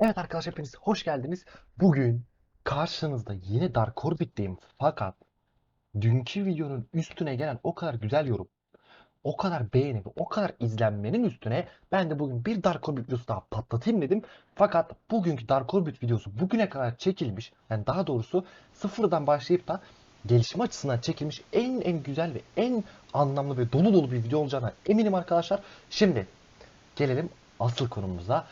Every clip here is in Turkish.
Evet arkadaşlar hepiniz hoş geldiniz. Bugün karşınızda yine Dark Orbit'teyim. Fakat dünkü videonun üstüne gelen o kadar güzel yorum, o kadar beğeni ve o kadar izlenmenin üstüne ben de bugün bir Dark Orbit videosu daha patlatayım dedim. Fakat bugünkü Dark Orbit videosu bugüne kadar çekilmiş, yani daha doğrusu sıfırdan başlayıp da gelişme açısından çekilmiş en en güzel ve en anlamlı ve dolu dolu bir video olacağına eminim arkadaşlar. Şimdi gelelim asıl konumuza.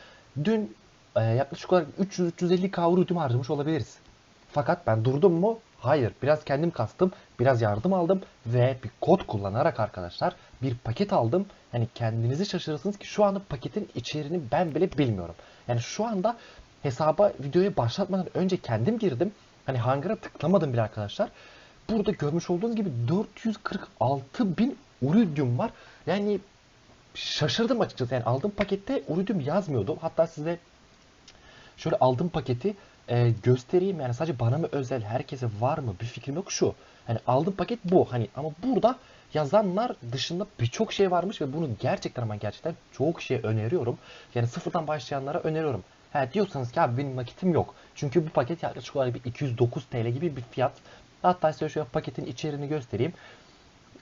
Dün e, yaklaşık olarak 300-350k ürün harcamış olabiliriz. Fakat ben durdum mu? Hayır. Biraz kendim kastım. Biraz yardım aldım. Ve bir kod kullanarak arkadaşlar bir paket aldım. Yani kendinizi şaşırırsınız ki şu anda paketin içeriğini ben bile bilmiyorum. Yani şu anda hesaba videoyu başlatmadan önce kendim girdim. Hani hangara tıklamadım bile arkadaşlar. Burada görmüş olduğunuz gibi 446 bin uridium var. Yani şaşırdım açıkçası. Yani aldığım pakette uridium yazmıyordu. Hatta size şöyle aldığım paketi e, göstereyim. Yani sadece bana mı özel, herkese var mı bir fikrim yok şu. Hani aldığım paket bu. Hani ama burada yazanlar dışında birçok şey varmış ve bunu gerçekten ama gerçekten çok şey öneriyorum. Yani sıfırdan başlayanlara öneriyorum. Ha diyorsanız ki abi benim nakitim yok. Çünkü bu paket yaklaşık olarak bir 209 TL gibi bir fiyat. Hatta size şöyle paketin içeriğini göstereyim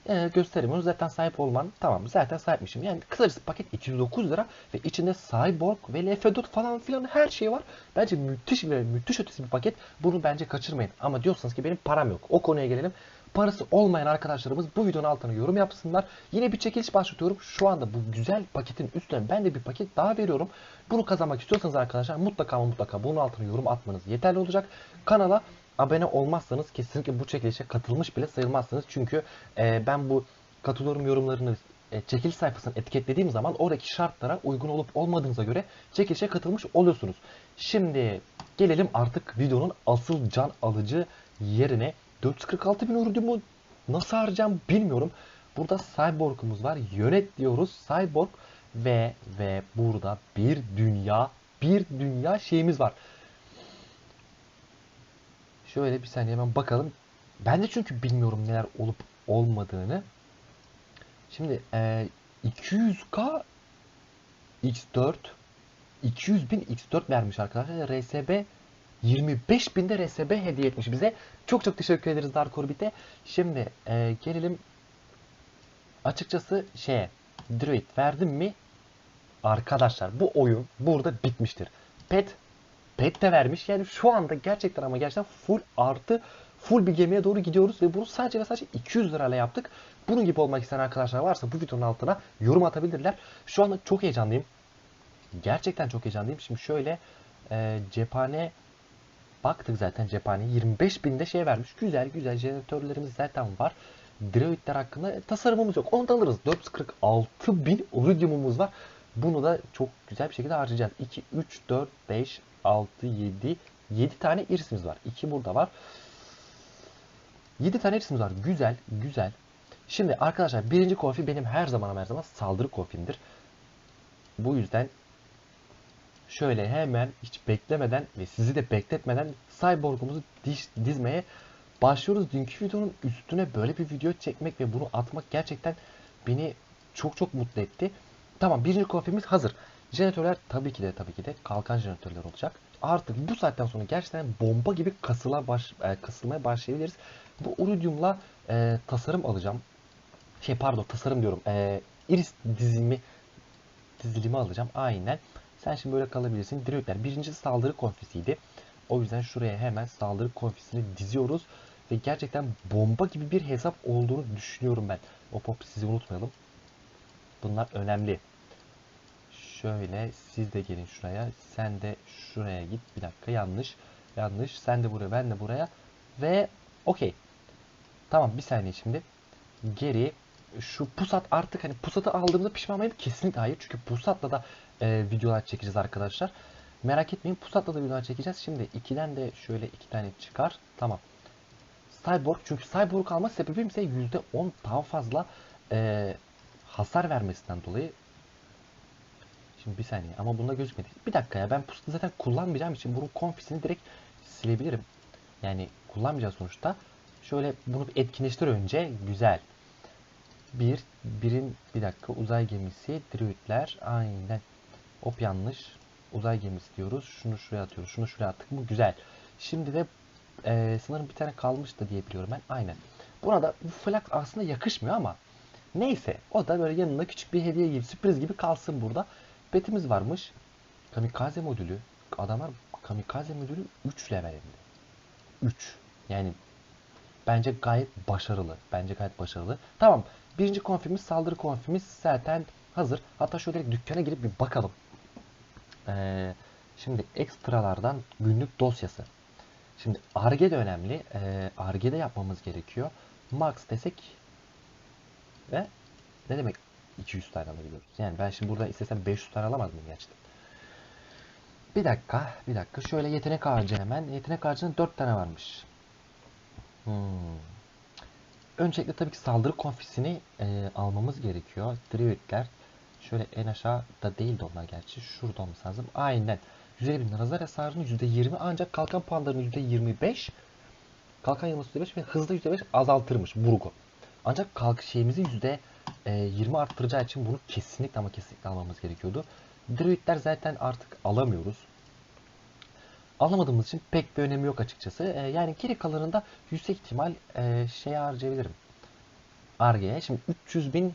e, göstereyim. Onu zaten sahip olman tamam zaten sahipmişim. Yani kısacası paket 209 lira ve içinde Cyborg ve LF4 falan filan her şey var. Bence müthiş ve müthiş ötesi bir paket. Bunu bence kaçırmayın. Ama diyorsanız ki benim param yok. O konuya gelelim. Parası olmayan arkadaşlarımız bu videonun altına yorum yapsınlar. Yine bir çekiliş başlatıyorum. Şu anda bu güzel paketin üstüne ben de bir paket daha veriyorum. Bunu kazanmak istiyorsanız arkadaşlar mutlaka mutlaka bunun altına yorum atmanız yeterli olacak. Kanala abone olmazsanız kesinlikle bu çekilişe katılmış bile sayılmazsınız. Çünkü e, ben bu katılıyorum yorumlarını e, çekiliş sayfasına etiketlediğim zaman oradaki şartlara uygun olup olmadığınıza göre çekilişe katılmış oluyorsunuz. Şimdi gelelim artık videonun asıl can alıcı yerine 446 bin ürünümü nasıl harcayacağım bilmiyorum. Burada Cyborg'umuz var. Yönet diyoruz. Cyborg ve ve burada bir dünya bir dünya şeyimiz var. Şöyle bir saniye hemen bakalım. Ben de çünkü bilmiyorum neler olup olmadığını. Şimdi e, 200k x4 200 bin x4 vermiş arkadaşlar. RSB 25 binde RSB hediye etmiş bize. Çok çok teşekkür ederiz Dark Orbit'e. Şimdi e, gelelim açıkçası şeye Druid verdim mi arkadaşlar bu oyun burada bitmiştir. Pet pet de vermiş. Yani şu anda gerçekten ama gerçekten full artı full bir gemiye doğru gidiyoruz ve bunu sadece ve sadece 200 lirayla yaptık. Bunun gibi olmak isteyen arkadaşlar varsa bu videonun altına yorum atabilirler. Şu anda çok heyecanlıyım. Gerçekten çok heyecanlıyım. Şimdi şöyle e, cephane baktık zaten cephane 25 binde şey vermiş. Güzel güzel jeneratörlerimiz zaten var. Droidler hakkında tasarımımız yok. Onu da alırız. 446 bin iridiumumuz var. Bunu da çok güzel bir şekilde harcayacağız. 2, 3, 4, 5, 6, 7, 7 tane irisimiz var. 2 burada var. 7 tane irisimiz var. Güzel, güzel. Şimdi arkadaşlar birinci konfi benim her zaman her zaman saldırı konfimdir. Bu yüzden şöyle hemen hiç beklemeden ve sizi de bekletmeden cyborgumuzu diş, dizmeye başlıyoruz. Dünkü videonun üstüne böyle bir video çekmek ve bunu atmak gerçekten beni çok çok mutlu etti. Tamam birinci konfimiz hazır. Jeneratörler tabii ki de tabii ki de kalkan jeneratörler olacak. Artık bu saatten sonra gerçekten bomba gibi kasıla baş, e, kasılmaya başlayabiliriz. Bu iridiumla e, tasarım alacağım. Şey pardon tasarım diyorum. E, iris dizimi dizilimi alacağım. Aynen. Sen şimdi böyle kalabilirsin. Direktler. Birincisi saldırı konfisiydi. O yüzden şuraya hemen saldırı konfisini diziyoruz. Ve gerçekten bomba gibi bir hesap olduğunu düşünüyorum ben. O pop sizi unutmayalım. Bunlar önemli. Şöyle siz de gelin şuraya. Sen de şuraya git. Bir dakika yanlış. Yanlış. Sen de buraya ben de buraya. Ve okey. Tamam bir saniye şimdi. Geri şu pusat artık hani pusatı aldığımda pişman mıyım? Kesinlikle hayır. Çünkü pusatla da e, videolar çekeceğiz arkadaşlar. Merak etmeyin pusatla da videolar çekeceğiz. Şimdi 2'den de şöyle iki tane çıkar. Tamam. Cyborg çünkü Cyborg alma sebebim ise %10 daha fazla e, hasar vermesinden dolayı Şimdi bir saniye ama bunda gözükmedi. Bir dakika ya ben pusatı zaten kullanmayacağım için bunun konfisini direkt silebilirim. Yani kullanmayacağız sonuçta. Şöyle bunu etkinleştir önce. Güzel. Bir, birin bir dakika uzay gemisi, druidler aynen. Hop yanlış. uzay gemisi diyoruz. Şunu şuraya atıyoruz. Şunu şuraya attık. Bu güzel. Şimdi de e, sanırım bir tane kalmıştı diye biliyorum ben. Aynen. Buna da bu flak aslında yakışmıyor ama neyse. O da böyle yanında küçük bir hediye gibi sürpriz gibi kalsın burada. Petimiz varmış. Kamikaze modülü. Adamlar kamikaze modülü 3 levelinde. 3. Yani bence gayet başarılı. Bence gayet başarılı. Tamam. Birinci konfimiz saldırı konfimiz zaten hazır. Hatta şöyle dükkana girip bir bakalım. Ee, şimdi ekstralardan günlük dosyası. Şimdi Arge de önemli. Ee, Arge'de yapmamız gerekiyor. Max desek ve ne demek 200 tane alabiliyoruz? Yani ben şimdi burada istesem 500 tane alamaz mıyım gerçekten? Bir dakika, bir dakika. Şöyle yetenek ağacı hemen. Yetenek ağacının 4 tane varmış. Hmm. Öncelikle tabii ki saldırı konfisini e, almamız gerekiyor. Druidler şöyle en aşağıda değil de onlar gerçi. Şurada olması lazım. Aynen. 150 bin nazar hasarının %20 ancak kalkan puanlarının %25 kalkan yanılması %5 ve hızda %5 azaltırmış Burgo. Ancak kalk şeyimizi %20 arttıracağı için bunu kesinlikle ama kesinlikle almamız gerekiyordu. Druidler zaten artık alamıyoruz. Alamadığımız için pek bir önemi yok açıkçası. Ee, yani geri kalanında yüksek ihtimal e, şeye harcayabilirim. Arge'ye. Şimdi 300 bin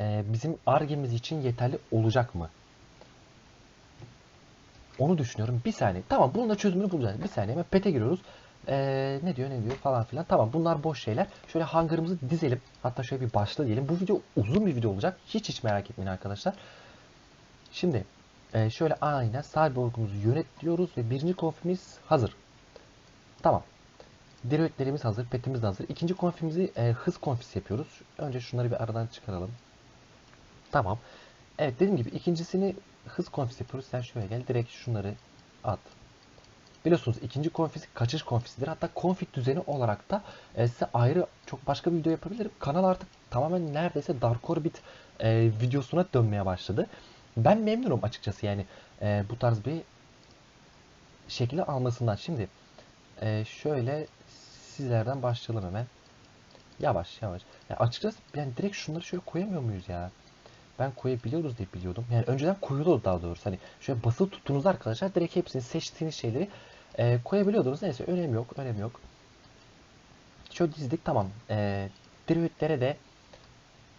e, bizim Arge'miz için yeterli olacak mı? Onu düşünüyorum. Bir saniye. Tamam bunun da çözümünü bulacağız. Bir saniye. Hemen pete giriyoruz. Ee, ne diyor ne diyor falan filan. Tamam bunlar boş şeyler. Şöyle hangarımızı dizelim. Hatta şöyle bir başla diyelim. Bu video uzun bir video olacak. Hiç hiç merak etmeyin arkadaşlar. Şimdi e, şöyle aynen cyborg'umuzu yönet diyoruz ve birinci konfimiz hazır. Tamam. Direwetlerimiz hazır, petimiz de hazır. İkinci konfimizi e, hız konfisi yapıyoruz. Önce şunları bir aradan çıkaralım. Tamam. Evet dediğim gibi ikincisini hız konfisi yapıyoruz. Sen şöyle gel direkt şunları at. Biliyorsunuz ikinci konfis kaçış konfisidir. Hatta konfig düzeni olarak da e, size ayrı çok başka bir video yapabilirim. Kanal artık tamamen neredeyse Dark Orbit e, videosuna dönmeye başladı. Ben memnunum açıkçası yani e, bu tarz bir şekli almasından. Şimdi e, şöyle sizlerden başlayalım hemen. Yavaş yavaş. Ya açıkçası yani direkt şunları şöyle koyamıyor muyuz ya? Ben koyabiliyoruz diye biliyordum. Yani önceden koyuluyordu daha doğrusu. Hani şöyle basılı tuttuğunuz arkadaşlar direkt hepsini seçtiğiniz şeyleri e, koyabiliyordunuz. Neyse önemi yok. Önemi yok. Şöyle dizdik tamam. E, Druidlere de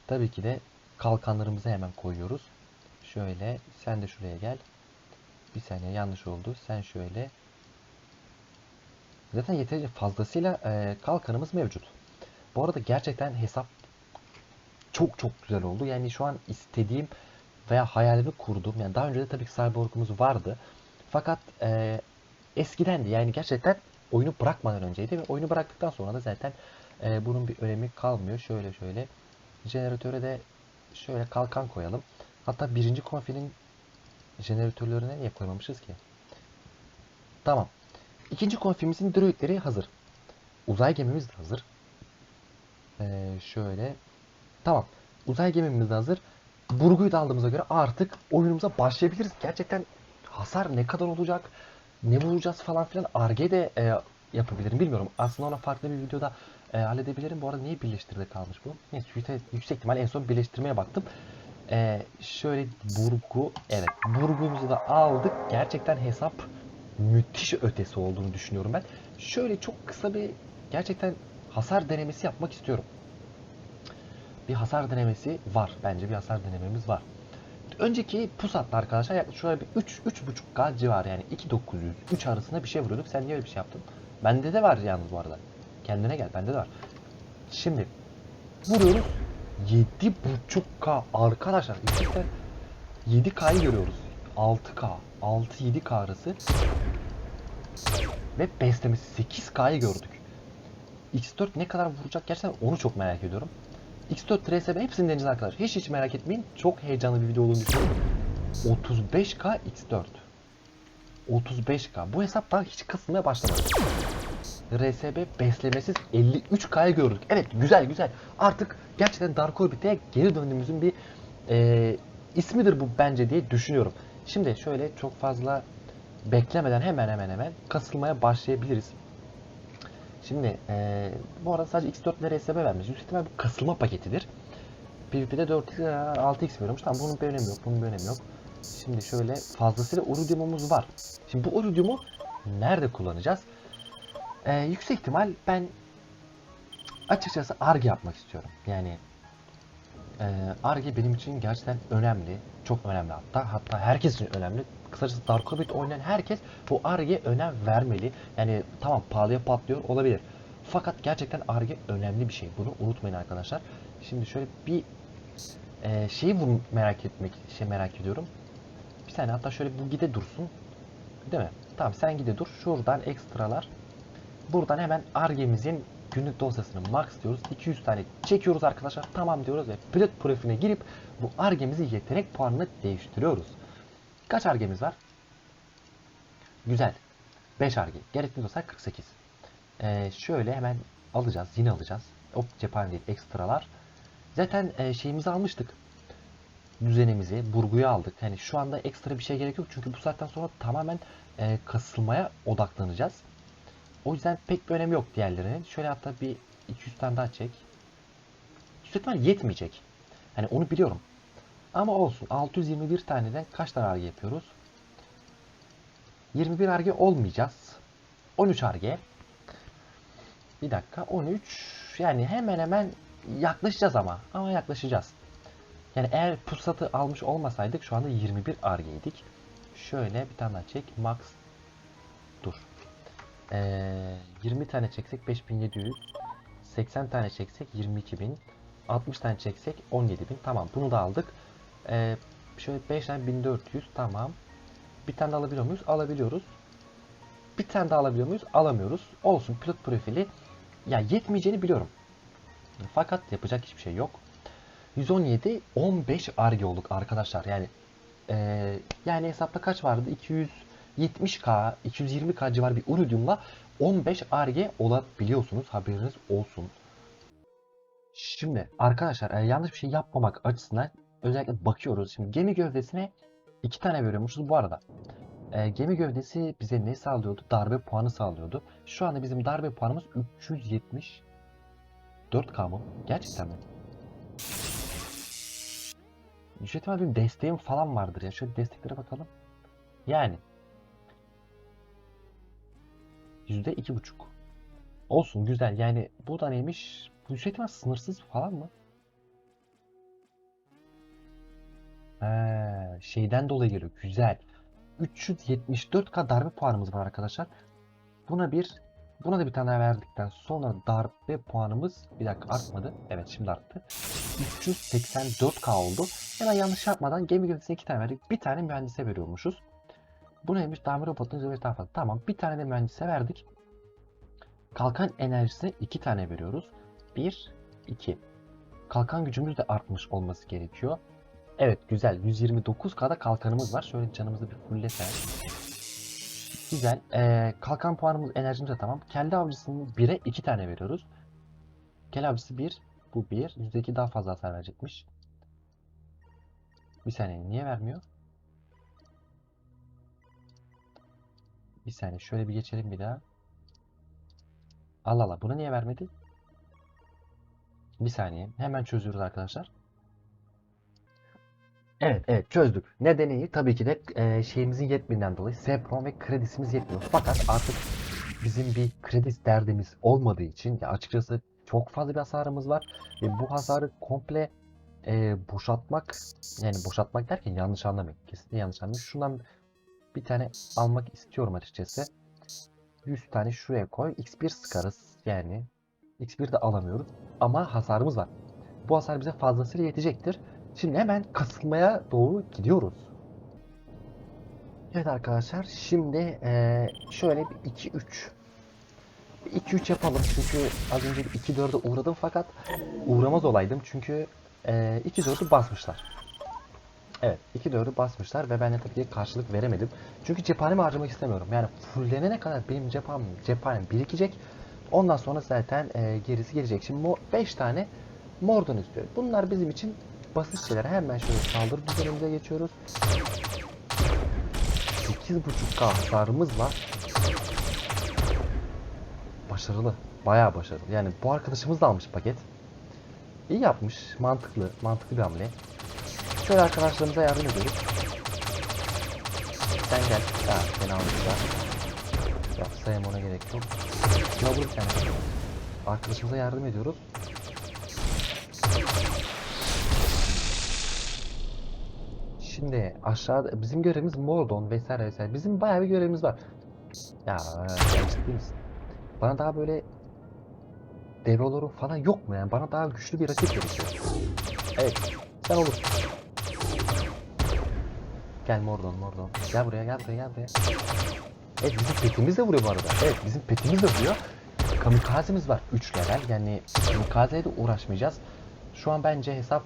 tabii ki de kalkanlarımızı hemen koyuyoruz. Şöyle sen de şuraya gel. Bir saniye yanlış oldu. Sen şöyle. Zaten yeterince fazlasıyla e, kalkanımız mevcut. Bu arada gerçekten hesap çok çok güzel oldu. Yani şu an istediğim veya hayalimi kurduğum yani daha önce de tabii ki Cyborg'umuz vardı. Fakat e, eskidendi. Yani gerçekten oyunu bırakmadan önceydi ve oyunu bıraktıktan sonra da zaten e, bunun bir önemi kalmıyor. Şöyle şöyle jeneratöre de şöyle kalkan koyalım. Hatta birinci konfinin jeneratörlerine niye koymamışız ki? Tamam. İkinci konfimizin droidleri hazır. Uzay gemimiz de hazır. Ee, şöyle. Tamam. Uzay gemimiz de hazır. Burguyu da aldığımıza göre artık oyunumuza başlayabiliriz. Gerçekten hasar ne kadar olacak? Ne vuracağız falan filan. Arge de e, yapabilirim. Bilmiyorum. Aslında ona farklı bir videoda e, halledebilirim. Bu arada niye birleştirde kalmış bu? Neyse yüksek, ihtimal en son birleştirmeye baktım. Ee, şöyle burgu, evet burgumuzu da aldık. Gerçekten hesap müthiş ötesi olduğunu düşünüyorum ben. Şöyle çok kısa bir gerçekten hasar denemesi yapmak istiyorum. Bir hasar denemesi var. Bence bir hasar denememiz var. Önceki pusatta arkadaşlar yaklaşık şöyle bir 3 3.5K civarı yani 2900 3 arasında bir şey vuruyorduk. Sen niye öyle bir şey yaptın? Bende de var yalnız bu arada. Kendine gel. Bende de var. Şimdi vuruyoruz. 7.5K arkadaşlar gerçekten 7K'yı görüyoruz. 6K, 6-7K arası ve beslemesi 8K'yı gördük. X4 ne kadar vuracak gerçekten onu çok merak ediyorum. X4 RSB hepsini deneyeceğiz arkadaşlar. Hiç hiç merak etmeyin. Çok heyecanlı bir video olduğunu düşünüyorum. 35K X4. 35K. Bu hesap daha hiç kısılmaya başlamadı. RSB beslemesiz 53K'ya gördük. Evet güzel güzel. Artık gerçekten Dark Orbit'e geri döndüğümüzün bir e, ismidir bu bence diye düşünüyorum. Şimdi şöyle çok fazla beklemeden hemen hemen hemen kasılmaya başlayabiliriz. Şimdi e, bu arada sadece X4 ile RSB vermiş. Yüksek ihtimal bu kasılma paketidir. PvP'de 4x 6x veriyormuş. Tamam bunun bir önemi yok. Bunun bir önemi yok. Şimdi şöyle fazlasıyla uridiumumuz var. Şimdi bu uridiumu nerede kullanacağız? Ee, yüksek ihtimal ben açıkçası ARGE yapmak istiyorum. Yani ARGE benim için gerçekten önemli. Çok önemli hatta. Hatta herkes için önemli. Kısacası Dark oynayan herkes bu ARGE önem vermeli. Yani tamam pahalıya patlıyor olabilir. Fakat gerçekten ARGE önemli bir şey. Bunu unutmayın arkadaşlar. Şimdi şöyle bir e, şeyi merak etmek şey merak ediyorum. Bir saniye hatta şöyle bu gide dursun. Değil mi? Tamam sen gide dur. Şuradan ekstralar. Buradan hemen ARGE'mizin günlük dosyasını max diyoruz. 200 tane çekiyoruz arkadaşlar. Tamam diyoruz ve pilot profiline girip bu ARGE'mizi yetenek puanını değiştiriyoruz. Kaç ARGE'miz var? Güzel. 5 ARGE. Gerekli dosya 48. Ee, şöyle hemen alacağız. Yine alacağız. Hop cephane değil ekstralar. Zaten e, şeyimizi almıştık. Düzenimizi, burguyu aldık. Yani şu anda ekstra bir şey gerek yok. Çünkü bu saatten sonra tamamen e, kasılmaya odaklanacağız. O yüzden pek bir önemi yok diğerlerinin. Şöyle hatta bir 200 tane daha çek. Yüksek yetmeyecek. Hani onu biliyorum. Ama olsun. 621 taneden kaç tane arge yapıyoruz? 21 arge olmayacağız. 13 arge. Bir dakika. 13. Yani hemen hemen yaklaşacağız ama. Ama yaklaşacağız. Yani eğer pusatı almış olmasaydık şu anda 21 argeydik. Şöyle bir tane çek. Max. Dur. Ee, 20 tane çeksek 5700. 80 tane çeksek 22000. 60 tane çeksek 17000. Tamam bunu da aldık. Ee, şöyle 5 tane 1400. Tamam. Bir tane de alabiliyor muyuz? Alabiliyoruz. Bir tane daha alabiliyor muyuz? Alamıyoruz. Olsun pilot profili. Ya yetmeyeceğini biliyorum. Fakat yapacak hiçbir şey yok. 117 15 arge olduk arkadaşlar. Yani ee, yani hesapta kaç vardı? 270k, 220k civarı bir uridiumla 15 arge olabiliyorsunuz. Haberiniz olsun. Şimdi arkadaşlar e, yanlış bir şey yapmamak açısından özellikle bakıyoruz. Şimdi gemi gövdesine iki tane veriyormuşuz bu arada. E, gemi gövdesi bize ne sağlıyordu? Darbe puanı sağlıyordu. Şu anda bizim darbe puanımız 374k mı? Gerçekten mi? Yüksek ihtimalle benim desteğim falan vardır ya. Şöyle desteklere bakalım. Yani. Yüzde iki buçuk. Olsun güzel. Yani bu da neymiş? Bu sınırsız falan mı? He, şeyden dolayı geliyor. Güzel. 374k darbe puanımız var arkadaşlar. Buna bir Buna da bir tane verdikten sonra darbe puanımız bir dakika artmadı. Evet şimdi arttı. 384k oldu. Hemen yanlış yapmadan gemi gövdesine iki tane verdik. Bir tane mühendise veriyormuşuz. Bu neymiş? Tamir robotunun üzerinde daha fazla. Tamam bir tane de mühendise verdik. Kalkan enerjisine iki tane veriyoruz. 1, 2. Kalkan gücümüz de artmış olması gerekiyor. Evet güzel. 129k'da kalkanımız var. Şöyle canımızı bir fullesen. Güzel. Ee, kalkan puanımız enerjimiz de tamam. Kelle avcısının 1'e 2 tane veriyoruz. Kelle avcısı 1. Bu 1. %2 daha fazla hasar verecekmiş. Bir saniye. Niye vermiyor? Bir saniye. Şöyle bir geçelim bir daha. Allah Allah. Bunu niye vermedi? Bir saniye. Hemen çözüyoruz arkadaşlar. Evet, evet çözdük. Nedeni tabii ki de e, şeyimizin yetmediğinden dolayı Sepron ve kredisimiz yetmiyor. Fakat artık bizim bir kredi derdimiz olmadığı için ya açıkçası çok fazla bir hasarımız var ve bu hasarı komple e, boşaltmak yani boşaltmak derken yanlış anlamayın. Kesinlikle yanlış anlamayın. Şundan bir tane almak istiyorum açıkçası. 100 tane şuraya koy. X1 sıkarız yani. X1 de alamıyoruz ama hasarımız var. Bu hasar bize fazlasıyla yetecektir. Şimdi hemen kasılmaya doğru gidiyoruz. Evet arkadaşlar şimdi eee, şöyle bir 2-3 2-3 yapalım çünkü az önce bir 2-4'e uğradım fakat uğramaz olaydım çünkü eee 2-4'ü basmışlar. Evet 2-4'ü basmışlar ve ben ki karşılık veremedim. Çünkü cephanemi harcamak istemiyorum. Yani fullenene kadar benim cephanem, cephanem birikecek. Ondan sonra zaten eee, gerisi gelecek. Şimdi bu 5 tane mordon istiyorum. Bunlar bizim için basit şeyler. Hemen şöyle saldırı düzenimize geçiyoruz. 8.5k hasarımız var. Başarılı. Bayağı başarılı. Yani bu arkadaşımız da almış paket. İyi yapmış. Mantıklı. Mantıklı bir hamle. Şöyle arkadaşlarımıza yardım ediyoruz. sen gel. Ha seni almışlar. Yok sayım ona gerek yok. Şuna vur sen. Arkadaşımıza yardım ediyoruz. Şimdi aşağıda bizim görevimiz Mordon vesaire vesaire. Bizim bayağı bir görevimiz var. Ya ciddi misin? Bana daha böyle Devrolor'un falan yok mu yani? Bana daha güçlü bir rakip gerekiyor. Evet. Sen olur. Gel Mordon Mordon. Gel buraya gel buraya gel buraya. Evet bizim petimiz de vuruyor bu arada. Evet bizim petimiz de vuruyor. Kamikazemiz var 3 level. Yani kamikazeyle de uğraşmayacağız. Şu an bence hesap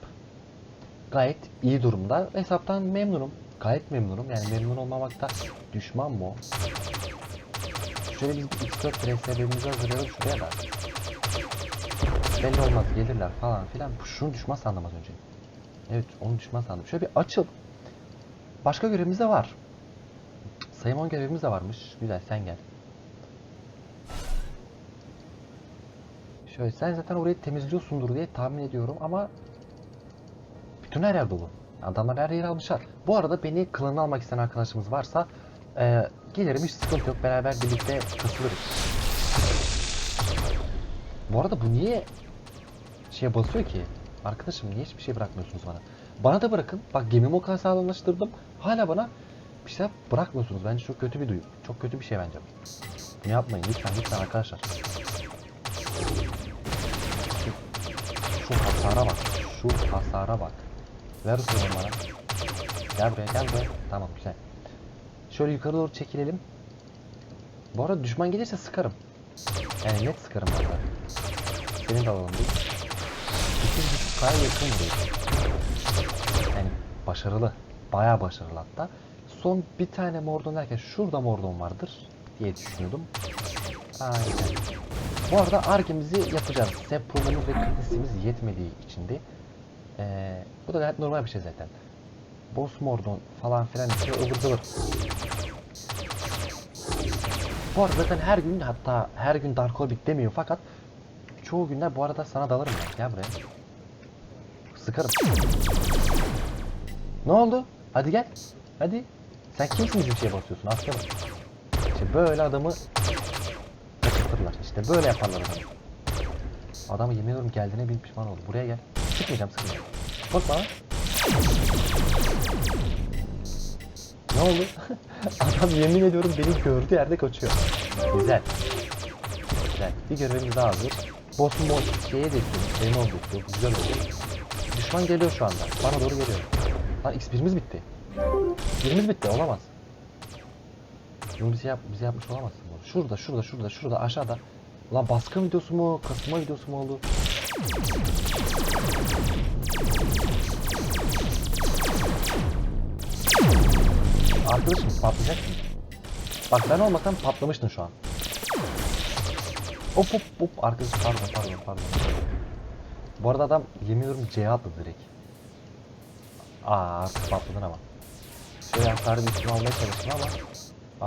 gayet iyi durumda. Hesaptan memnunum. Gayet memnunum. Yani memnun olmamakta düşman mı? Şöyle biz bir X4 PSB'mizi hazırlayalım şuraya da. Belli olmaz gelirler falan filan. Şunu düşman sandım az önce. Evet onu düşman sandım. Şöyle bir açıl. Başka görevimiz de var. Sayımon görevimiz de varmış. Güzel sen gel. Şöyle sen zaten orayı temizliyorsundur diye tahmin ediyorum ama bütün her yer dolu. Adamlar her yeri almışlar. Bu arada beni klanına almak isteyen arkadaşımız varsa e, gelirim hiç sıkıntı yok. Beraber birlikte katılırız. Bu arada bu niye şeye basıyor ki? Arkadaşım niye hiçbir şey bırakmıyorsunuz bana? Bana da bırakın. Bak gemimi o kadar sağlamlaştırdım. Hala bana bir şey bırakmıyorsunuz. Bence çok kötü bir duyu. Çok kötü bir şey bence. Bunu yapmayın lütfen lütfen arkadaşlar. Şu hasara bak. Şu hasara bak. Ver ısırın bana. Gel buraya gel buraya. Tamam güzel. Şöyle yukarı doğru çekilelim. Bu arada düşman gelirse sıkarım. Yani net sıkarım bu arada. Senin de alalım değil. 8.5 kaya yakın vuruyor. Yani başarılı. Bayağı başarılı hatta. Son bir tane mordon derken şurada mordon vardır diye düşünüyordum. Aynen. Bu arada argemizi yapacağız. Seprumumuz ve kritisimiz yetmediği için de. Ee, bu da gayet normal bir şey zaten. Boss mordon falan filan işte ıvır zıvır. Bu arada zaten her gün hatta her gün Dark Orbit demiyor fakat çoğu günler bu arada sana dalarım ben. Gel buraya. Sıkarım. Ne oldu? Hadi gel. Hadi. Sen kimsin bizim şeye basıyorsun aslanım? İşte böyle adamı kaçırtırlar. İşte böyle yaparlar adamı. Adamı yemin ediyorum geldiğine bin pişman oldu. Buraya gel. Sıkmayacağım sıkmayacağım. Korkma lan. Ne oldu? Adam yemin ediyorum beni gördüğü yerde kaçıyor. Güzel. Güzel. Bir görevimiz daha hazır. Boss'un boss şeye de istiyorum. Benim oldu istiyor. Güzel oldu. Düşman geliyor şu anda. Bana doğru geliyor. Lan X1'imiz bitti. Birimiz bitti. Olamaz. Bunu bize, yap, bize yapmış olamazsın. Şurada, şurada, şurada, şurada, aşağıda. Lan baskın videosu mu, kasma videosu mu oldu? Arkadaşım patlayacak mı? Bak ben olmasam patlamıştın şu an. Hop hop hop arkadaşım pardon pardon pardon. Bu arada adam yemin ediyorum C'ye atladı direkt. Aa artık patladın ama. Şöyle bir üstüne almaya çalıştım ama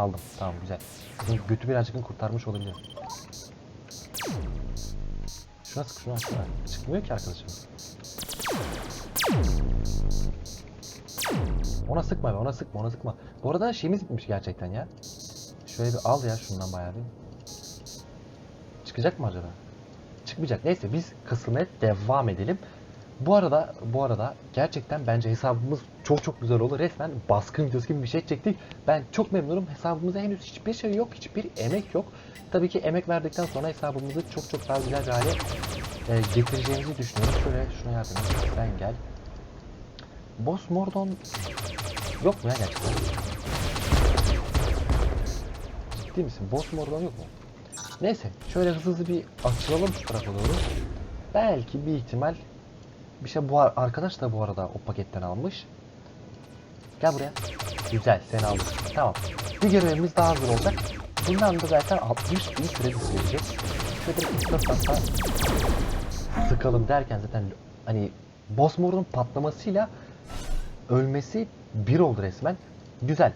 aldım. Tamam güzel. Senin götü birazcık kurtarmış olabilir. Şuna şuna. Çıkmıyor ki arkadaşım. Ona sıkma be ona sıkma ona sıkma. Bu arada şeyimiz bitmiş gerçekten ya. Şöyle bir al ya şundan bayağı bir. Çıkacak mı acaba? Çıkmayacak. Neyse biz kısılmaya devam edelim. Bu arada bu arada gerçekten bence hesabımız çok çok güzel oldu. Resmen baskın videosu gibi bir şey çektik. Ben çok memnunum. Hesabımızda henüz hiçbir şey yok. Hiçbir emek yok. Tabii ki emek verdikten sonra hesabımızı çok çok daha güzel bir hale e, getireceğimizi düşünüyorum. Şöyle şuna yardım et. Sen gel. Boss Mordon yok mu ya gerçekten? Ciddi misin? Boss Mordon yok mu? Neyse şöyle hızlı hızlı bir açılalım şu tarafa doğru. Belki bir ihtimal bir şey bu ar- arkadaş da bu arada o paketten almış. Gel buraya. Güzel seni aldım. Tamam. Bir görevimiz daha hazır olacak. Bundan da zaten 60 bin kredisi verecek. Şöyle bir 4 hafta sıkalım derken zaten hani Boss Mord'un patlamasıyla ölmesi bir oldu resmen. Güzel.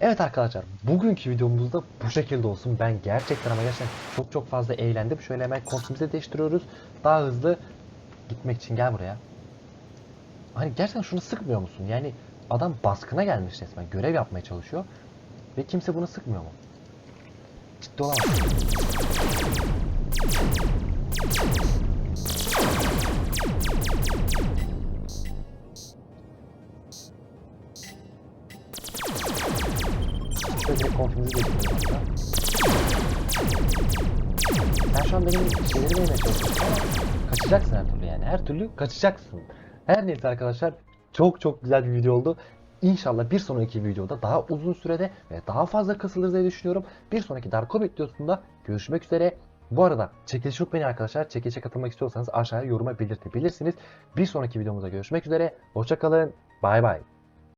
Evet arkadaşlar bugünkü videomuzda bu şekilde olsun. Ben gerçekten ama gerçekten çok çok fazla eğlendim. Şöyle hemen kontrolümüzü değiştiriyoruz. Daha hızlı gitmek için gel buraya. Hani gerçekten şunu sıkmıyor musun? Yani adam baskına gelmiş resmen. Görev yapmaya çalışıyor. Ve kimse bunu sıkmıyor mu? Ciddi olamaz. Sen şu an benim yemeye çalışıyorsun ama kaçacaksın her türlü yani. Her türlü kaçacaksın. Her neyse arkadaşlar çok çok güzel bir video oldu. İnşallah bir sonraki videoda daha uzun sürede ve daha fazla kasılırız diye düşünüyorum. Bir sonraki Darko videosunda görüşmek üzere. Bu arada çekiliş unutmayın arkadaşlar. Çekilişe katılmak istiyorsanız aşağıya yoruma belirtebilirsiniz. Bir sonraki videomuzda görüşmek üzere. Hoşçakalın. Bay bay.